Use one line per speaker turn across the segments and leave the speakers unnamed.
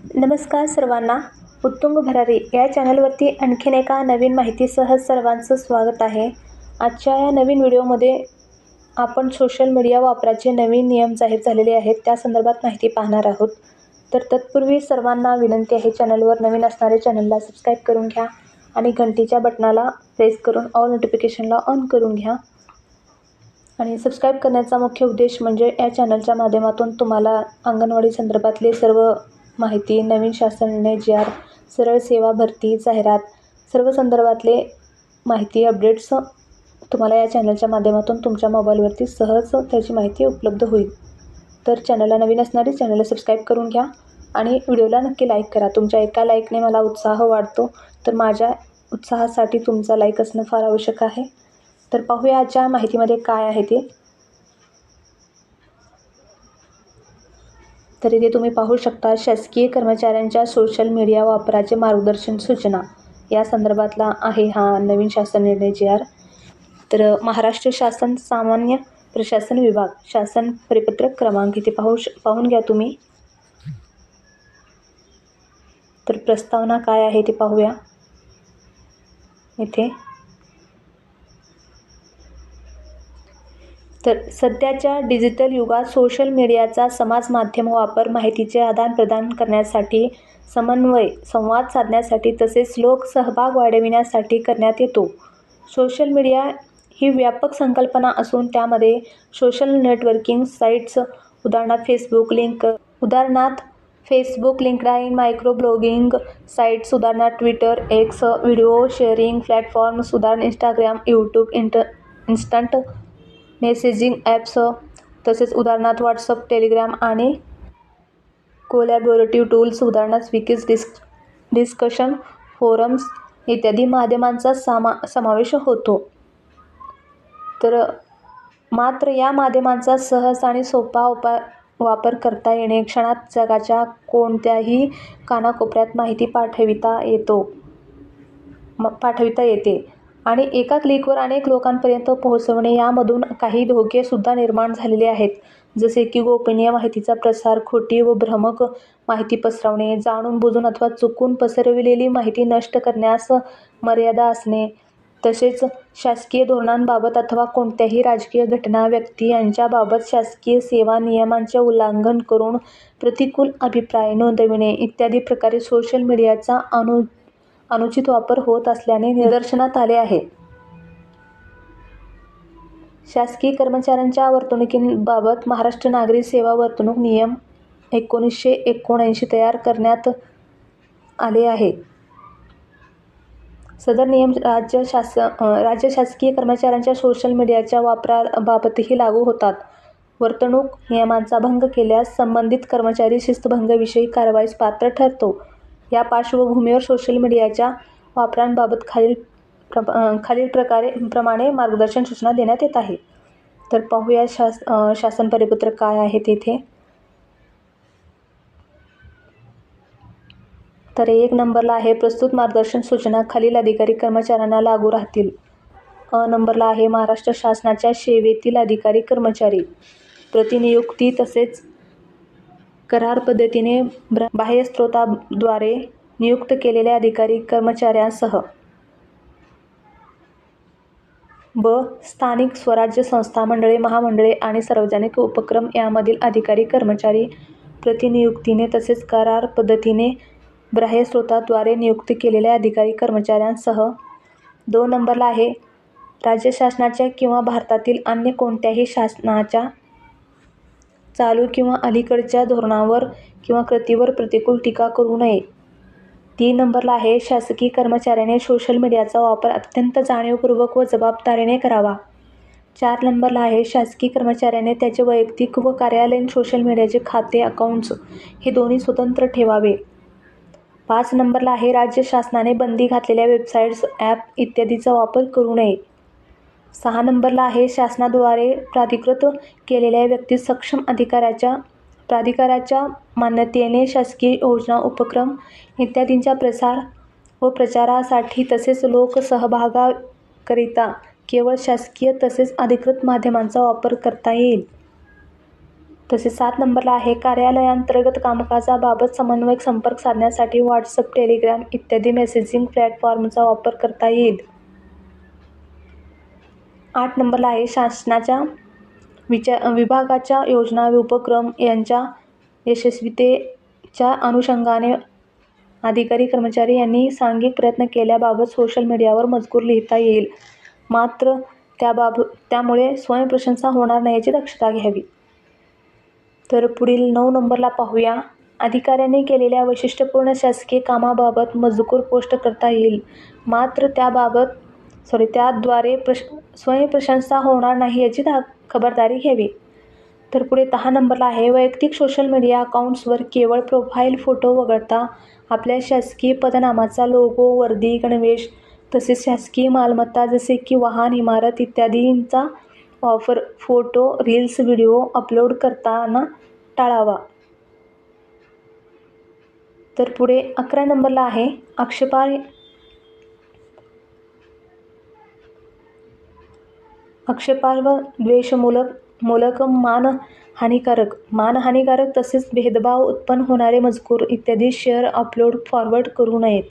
नमस्कार सर्वांना. उत्तुंग भरारी या चॅनलवरती आणखीन एका नवीन माहितीसह सर्वांचं स्वागत आहे. आजच्या या नवीन व्हिडिओमध्ये आपण सोशल मीडिया वापराचे नवीन नियम जाहीर झालेले आहेत. त्या संदर्भात माहिती पाहणार आहोत. तर तत्पूर्वी सर्वांना विनंती आहे चॅनलवर नवीन असणारे चॅनलला सबस्क्राईब करून घ्या आणि घंटीच्या बटनाला प्रेस करून ऑल नोटिफिकेशनला ऑन करून घ्या. आणि सबस्क्राईब करण्याचा मुख्य उद्देश म्हणजे या चॅनलच्या माध्यमातून तुम्हाला अंगणवाडी संदर्भातले सर्व माहिती नवीन शासन निर्णय जी आर सरळ सेवा भरती जाहिरात सर्व संदर्भातले माहिती अपडेट्स तुम्हाला या चॅनलच्या माध्यमातून तुमच्या मोबाईलवरती सहज त्याची माहिती उपलब्ध होईल. तर चॅनलला नवीन असणारी चॅनलला सबस्क्राईब करून घ्या आणि व्हिडिओला नक्की लाईक करा. तुमच्या एका लाईकने मला उत्साह वाढतो. तर माझ्या उत्साहासाठी तुमचा लाईक असणं फार आवश्यक आहे. तर पाहूया आजच्या माहितीमध्ये काय आहे ते. तर इथे तुम्ही पाहू शकता शासकीय कर्मचाऱ्यांच्या सोशल मीडिया वापराचे मार्गदर्शन सूचना. या संदर्भातला आहे हा नवीन शासन निर्णय जी आर. तर महाराष्ट्र शासन सामान्य प्रशासन विभाग शासन परिपत्रक क्रमांक इथे पाहू श पाहून घ्या तुम्ही. तर प्रस्तावना काय आहे ते पाहूया. इथे. तर सध्याच्या डिजिटल युगात सोशल मीडियाचा समाज माध्यम वापर माहितीचे आदानप्रदान करण्यासाठी समन्वय संवाद साधण्यासाठी तसेच लोकसहभाग वाढविण्यासाठी करण्यात येतो. सोशल मीडिया ही व्यापक संकल्पना असून त्यामध्ये सोशल नेटवर्किंग साईट्स उदाहरणार्थ फेसबुक लिंक उदाहरणार्थ Facebook LinkedIn micro blogging sites उदाहरणार्थ Twitter X video sharing platforms उदाहरण इंस्टाग्राम यूट्यूब इंट इन्स्टंट मेसेजिंग ॲप्स तसेच उदाहरणार्थ व्हॉट्सअप टेलिग्राम आणि कोलॅबोरेटिव्ह टूल्स उदाहरणार्थ विकीज डिस्क डिस्कशन फोरम्स इत्यादी माध्यमांचा सामा समावेश होतो. तर मात्र या माध्यमांचा सहज आणि सोपा उपा वापर करता येणे क्षणात जगाच्या कोणत्याही कानाकोपऱ्यात माहिती पाठविता येतो म पाठविता येते. आणि एका क्लिकवर अनेक लोकांपर्यंत पोहोचवणे यामधून काही धोकेसुद्धा निर्माण झालेले आहेत. जसे की गोपनीय माहितीचा प्रसार खोटी व भ्रमक माहिती पसरवणे जाणून बुजून अथवा चुकून पसरविलेली माहिती नष्ट करण्यास मर्यादा असणे तसेच शासकीय धोरणांबाबत अथवा कोणत्याही राजकीय घटना व्यक्ती यांच्याबाबत शासकीय सेवा नियमांचे उल्लंघन करून प्रतिकूल अभिप्राय नोंदविणे इत्यादी प्रकारे सोशल मीडियाचा अनु अनुचित वापर होत असल्याने निदर्शनात आले आहे. शासकीय कर्मचाऱ्यांच्या वर्तणुकीबाबत महाराष्ट्र नागरी सेवा वर्तणूक नियम एकोणीसशे एकोणऐंशी तयार करण्यात आले आहे. सदर नियम राज्य शास राज्य शासकीय कर्मचाऱ्यांच्या सोशल मीडियाच्या वापराबाबतही लागू होतात. वर्तणूक नियमांचा भंग केल्यास संबंधित कर्मचारी शिस्तभंगविषयी कारवाईस पात्र ठरतो. या पार्श्वभूमीवर सोशल मीडियाच्या वापरांबाबत खालील प्र खालील प्रकारे प्रमाणे मार्गदर्शन सूचना देण्यात येत आहे. तर पाहूया शास शासन परिपत्रक काय आहे तेथे. तर एक नंबरला आहे प्रस्तुत मार्गदर्शन सूचना. खालील अधिकारी कर्मचाऱ्यांना लागू राहतील. अ नंबरला आहे महाराष्ट्र शासनाच्या सेवेतील अधिकारी कर्मचारी. प्रतिनियुक्ती तसेच करार पद्धतीने ब्र बाह्य स्त्रोताद्वारे नियुक्त केलेल्या अधिकारी कर्मचाऱ्यांसह ब स्थानिक स्वराज्य संस्था मंडळे महामंडळे आणि सार्वजनिक उपक्रम यामधील अधिकारी कर्मचारी प्रतिनियुक्तीने तसेच करार पद्धतीने बाह्य स्रोताद्वारे नियुक्त केलेल्या अधिकारी कर्मचाऱ्यांसह दोन नंबरला आहे. राज्य शासनाच्या किंवा भारतातील अन्य कोणत्याही शासनाच्या चालू किंवा अलीकडच्या धोरणावर किंवा कृतीवर प्रतिकूल टीका करू नये. तीन नंबरला आहे शासकीय कर्मचाऱ्याने सोशल मीडियाचा वापर अत्यंत जाणीवपूर्वक व जबाबदारीने करावा. चार नंबरला आहे शासकीय कर्मचाऱ्याने त्याचे वैयक्तिक व कार्यालयीन सोशल मीडियाचे खाते अकाउंट्स हे दोन्ही स्वतंत्र ठेवावे. पाच नंबरला आहे राज्य शासनाने बंदी घातलेल्या वेबसाईट्स ॲप इत्यादीचा वापर करू नये. सहा नंबरला आहे. शासनाद्वारे प्राधिकृत केलेल्या व्यक्ती सक्षम अधिकाऱ्याच्या प्राधिकाराच्या मान्यतेने शासकीय योजना उपक्रम इत्यादींच्या प्रसार व प्रचारासाठी तसेच लोकसहभागाकरिता केवळ शासकीय तसेच अधिकृत माध्यमांचा वापर करता येईल. तसेच सात नंबरला आहे. कार्यालयांतर्गत कामकाजाबाबत समन्वयक संपर्क साधण्यासाठी व्हॉट्सअप टेलिग्राम इत्यादी मेसेजिंग प्लॅटफॉर्मचा वापर करता येईल. आठ नंबरला आहे शासनाच्या विचार विभागाच्या योजना व उपक्रम यांच्या यशस्वीतेच्या अनुषंगाने अधिकारी कर्मचारी यांनी सांघिक प्रयत्न केल्याबाबत सोशल मीडियावर मजकूर लिहिता येईल. मात्र त्याबाब त्यामुळे स्वयंप्रशंसा होणार नाही याची दक्षता घ्यावी. तर पुढील नऊ नंबरला पाहूया. अधिकाऱ्यांनी केलेल्या वैशिष्ट्यपूर्ण शासकीय कामाबाबत मजकूर पोस्ट करता येईल. मात्र त्याबाबत सॉरी त्याद्वारे प्रश स्वयंप्रशंसा होणार नाही याची दा खबरदारी घ्यावी. तर पुढे दहा नंबरला आहे. वैयक्तिक सोशल मीडिया अकाउंट्सवर केवळ प्रोफाईल फोटो वगळता आपल्या शासकीय पदनामाचा लोगो वर्दी गणवेश तसेच शासकीय मालमत्ता जसे की वाहन इमारत इत्यादींचा वापर फोटो रील्स व्हिडिओ अपलोड करताना टाळावा. तर पुढे अकरा नंबरला आहे. आक्षेपार आक्षेपार्ह द्वेषमूलक मूलक मानहानिकारक मानहानिकारक तसेच भेदभाव उत्पन्न होणारे मजकूर इत्यादी शेअर अपलोड फॉरवर्ड करू नयेत.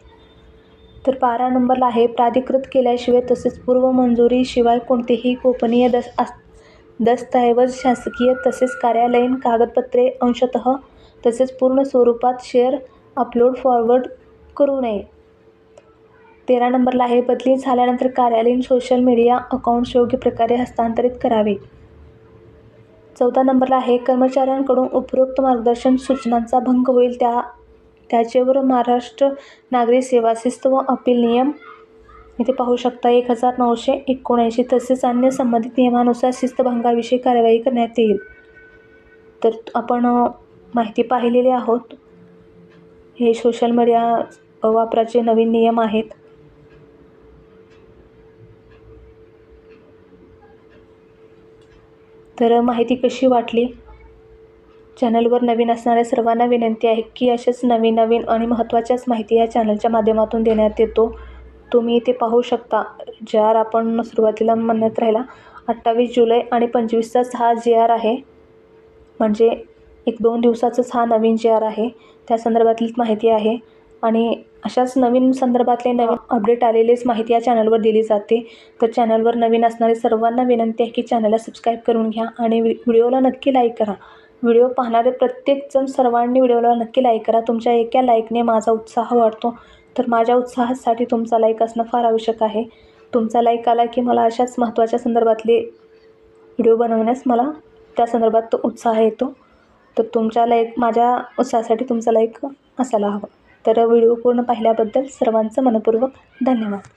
तर बारा नंबरला आहे. प्राधिकृत केल्याशिवाय तसेच पूर्व मंजुरीशिवाय कोणतेही गोपनीय दस दस्तऐवज शासकीय तसेच कार्यालयीन कागदपत्रे अंशतः तसेच पूर्ण स्वरूपात शेअर अपलोड फॉरवर्ड करू नये. तेरा नंबरला आहे बदली झाल्यानंतर कार्यालयीन सोशल मीडिया अकाउंट्स योग्य प्रकारे हस्तांतरित करावे. चौदा नंबरला आहे कर्मचाऱ्यांकडून उपरोक्त मार्गदर्शन सूचनांचा भंग होईल त्या त्याचेवर महाराष्ट्र नागरी सेवा शिस्त व अपील नियम. इथे पाहू शकता एक हजार नऊशे एकोणऐंशी तसेच अन्य संबंधित नियमानुसार शिस्तभंगाविषयी कारवाई करण्यात येईल. तर आपण माहिती पाहिलेली आहोत. हे सोशल मीडिया वापराचे नवीन नियम आहेत. तर माहिती कशी वाटली? चॅनलवर नवीन असणाऱ्या सर्वांना विनंती आहे की अशाच नवीन नवीन आणि महत्त्वाच्याच माहिती या चॅनलच्या माध्यमातून देण्यात येतो. तुम्ही इथे पाहू शकता जे आर आपण सुरुवातीला म्हणत राहिला अठ्ठावीस जुलै आणि पंचवीसचाच हा जे आर आहे. म्हणजे एक दोन दिवसाचाच हा नवीन जे आर आहे. त्या संदर्भातलीच माहिती आहे. आणि अशाच नवीन संदर्भातले नवीन अपडेट आलेलेच माहिती या चॅनलवर दिली जाते. तर चॅनलवर नवीन असणारे सर्वांना विनंती आहे की चॅनलला सबस्क्राईब करून घ्या आणि व्हिडिओला नक्की लाईक करा. व्हिडिओ पाहणारे प्रत्येकजण सर्वांनी व्हिडिओला नक्की लाईक करा. तुमच्या एका लाईकने माझा उत्साह वाढतो. तर माझ्या उत्साहासाठी तुमचा लाईक असणं फार आवश्यक आहे. तुमचा लाईक आला की मला अशाच महत्त्वाच्या संदर्भातले व्हिडिओ बनवण्यास मला त्या संदर्भात तो उत्साह येतो. तर तुमच्या लाईक माझ्या उत्साहासाठी तुमचा लाईक असायला हवा. तर व्हिडिओ पूर्ण पाहिल्याबद्दल सर्वांचं मनपूर्वक धन्यवाद.